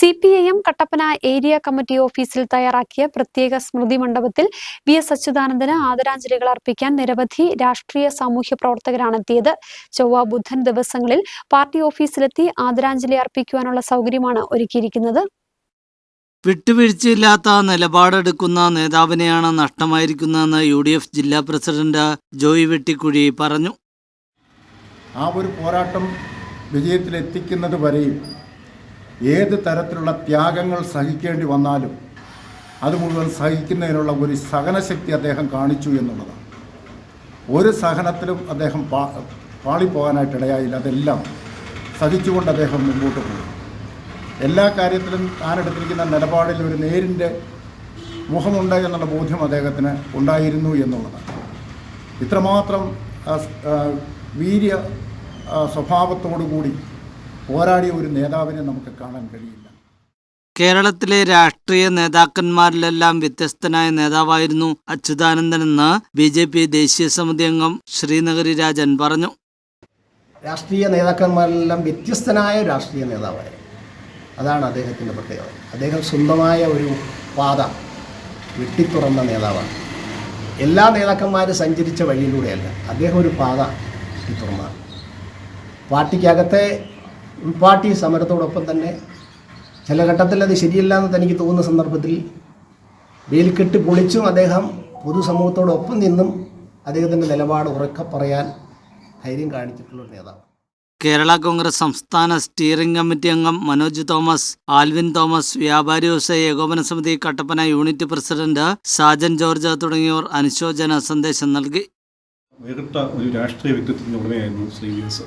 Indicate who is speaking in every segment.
Speaker 1: C P I M Kattappana area committee ഓഫീസിൽ തയ്യാറാക്കിയ പ്രത്യേക സ്മൃതി മണ്ഡപത്തിൽ വി എസ് അച്യുതാനന്ദന് ആദരാഞ്ജലികൾ അർപ്പിക്കാൻ നിരവധി രാഷ്ട്രീയ സാമൂഹ്യ പ്രവർത്തകരാണ് എത്തിയത് ചൊവ്വ ബുധൻ ദിവസങ്ങളിൽ പാർട്ടി ഓഫീസിലെത്തി ആദരാഞ്ജലി അർപ്പിക്കുവാനുള്ള സൗകര്യമാണ് ഒരുക്കിയിരിക്കുന്നത്.
Speaker 2: വിട്ടുവീഴ്ചയില്ലാത്ത നിലപാടെടുക്കുന്ന നേതാവിനെയാണ് നഷ്ടമായിരിക്കുന്നതെന്ന് യു ഡി എഫ് ജില്ലാ പ്രസിഡന്റ് ജോയി വെട്ടിക്കുഴി പറഞ്ഞു.
Speaker 3: ആ ഒരു പോരാട്ടം വിജയത്തിലെത്തിക്കുന്നത് വരെയും ഏത് തരത്തിലുള്ള ത്യാഗങ്ങൾ സഹിക്കേണ്ടി വന്നാലും അത് മുഴുവൻ സഹിക്കുന്നതിനുള്ള ഒരു സഹനശക്തി അദ്ദേഹം കാണിച്ചു എന്നുള്ളതാണ്. ഒരു സഹനത്തിലും അദ്ദേഹം പാ പാളിപ്പോകാനായിട്ട് ഇടയായില്ല അതെല്ലാം സഹിച്ചുകൊണ്ട് അദ്ദേഹം മുമ്പോട്ട് പോകും എല്ലാ കാര്യത്തിലും താനെടുത്തിരിക്കുന്ന നിലപാടിൽ ഒരു നേരിന്റെ മുഖമുണ്ട് എന്നുള്ള ബോധ്യം അദ്ദേഹത്തിന് ഉണ്ടായിരുന്നു എന്നുള്ളതാണ്. ഇത്രമാത്രം വീര്യ സ്വഭാവത്തോടു സ്വഭാവത്തോടുകൂടി പോരാടിയ ഒരു നേതാവിനെ നമുക്ക് കാണാൻ കഴിയില്ല.
Speaker 2: കേരളത്തിലെ രാഷ്ട്രീയ നേതാക്കന്മാരിലെല്ലാം വ്യത്യസ്തനായ നേതാവായിരുന്നു അച്യുതാനന്ദൻ എന്ന് ബി ജെ പി ദേശീയ സമിതി അംഗം ശ്രീനഗരി രാജൻ പറഞ്ഞു.
Speaker 4: രാഷ്ട്രീയ നേതാക്കന്മാരിലെല്ലാം വ്യത്യസ്തനായ രാഷ്ട്രീയ നേതാവായിരുന്നു. അതാണ് അദ്ദേഹത്തിന്റെ പ്രത്യേകത. അദ്ദേഹം സ്വന്തമായ ഒരു പാത വെട്ടിത്തുറന്ന നേതാവാണ്. എല്ലാ നേതാക്കന്മാരും സഞ്ചരിച്ച വഴിയിലൂടെയല്ല അദ്ദേഹം ഒരു പാത വെട്ടിത്തുറന്നാണ് പാർട്ടിക്കകത്തെ ഉൾപാർട്ടി സമരത്തോടൊപ്പം തന്നെ ചില ഘട്ടത്തിൽ അത് ശരിയല്ല എന്ന് തനിക്ക് തോന്നുന്ന സന്ദർഭത്തിൽ വേലിക്കെട്ട് പൊളിച്ചും അദ്ദേഹം പൊതുസമൂഹത്തോടൊപ്പം നിന്നും അദ്ദേഹത്തിന്റെ നിലപാട് ഉറക്കെ പറയാൻ ധൈര്യം കാണിച്ചിട്ടുള്ള നേതാവ്.
Speaker 2: കേരള കോൺഗ്രസ് സംസ്ഥാന സ്റ്റിയറിംഗ് കമ്മിറ്റി അംഗം മനോജ് തോമസ് ആൽവിൻ തോമസ് വ്യാപാരി വ്യവസായ ഏകോപന സമിതി കട്ടപ്പന യൂണിറ്റ് പ്രസിഡന്റ് സാജൻ ജോർജ് തുടങ്ങിയവർ അനുശോചന സന്ദേശം നൽകി.
Speaker 5: വേറിട്ട ഒരു രാഷ്ട്രീയ വ്യക്തിത്വത്തിന്റെ ഉടമയായിരുന്നു ശ്രീ വി എസ്.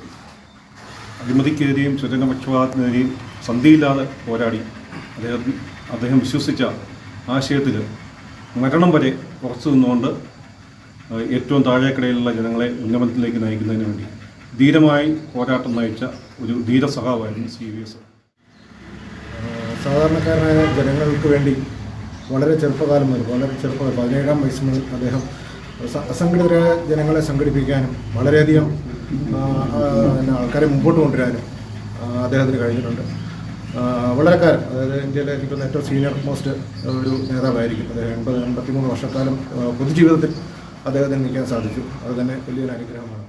Speaker 5: അഴിമതിക്കെതിരെയും സ്വജനപക്ഷപാതത്തിനെതിരെയും സന്ധിയില്ലാതെ പോരാടി. അദ്ദേഹം അദ്ദേഹം വിശ്വസിച്ച ആശയത്തിൽ മരണം വരെ ഉറച്ചു നിന്നുകൊണ്ട് ഏറ്റവും താഴേക്കിടയിലുള്ള ജനങ്ങളെ ഉന്നമനത്തിലേക്ക് നയിക്കുന്നതിന് വേണ്ടി ധീരമായി പോരാട്ടം നയിച്ച ഒരു ധീരസഹാവായിരുന്നു സി വി എസ്.
Speaker 3: സാധാരണക്കാരനായ ജനങ്ങൾക്ക് വേണ്ടി വളരെ ചെറുപ്പകാലം മുതൽ വളരെ ചെറുപ്പകാലം പതിനേഴാം വയസ്സ് മുതൽ അദ്ദേഹം അസംഘടിതരായ ജനങ്ങളെ സംഘടിപ്പിക്കാനും വളരെയധികം ആൾക്കാരെ മുമ്പോട്ട് കൊണ്ടുവരാനും അദ്ദേഹത്തിന് കഴിഞ്ഞിട്ടുണ്ട്. ആ, വളരെക്കാലം അതായത് ഇന്ത്യയിലെ എനിക്ക് ഏറ്റവും സീനിയർ മോസ്റ്റ് ഒരു നേതാവായിരിക്കും. അദ്ദേഹം എൺപത് എൺപത്തിമൂന്ന് വർഷക്കാലം പൊതുജീവിതത്തിൽ അദ്ദേഹത്തിന് നിൽക്കാൻ സാധിച്ചു. അത് തന്നെ വലിയൊരു അനുഗ്രഹമാണ്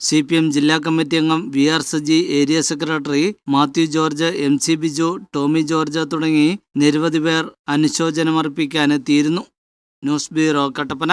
Speaker 2: സി പി എം ജില്ലാ കമ്മിറ്റി അംഗം V R Saji area secretary Mathew George M C Biju Tomy George തുടങ്ങി നിരവധി പേർ അനുശോചനമർപ്പിക്കാനെത്തിയിരുന്നു. News bureau Kattappana.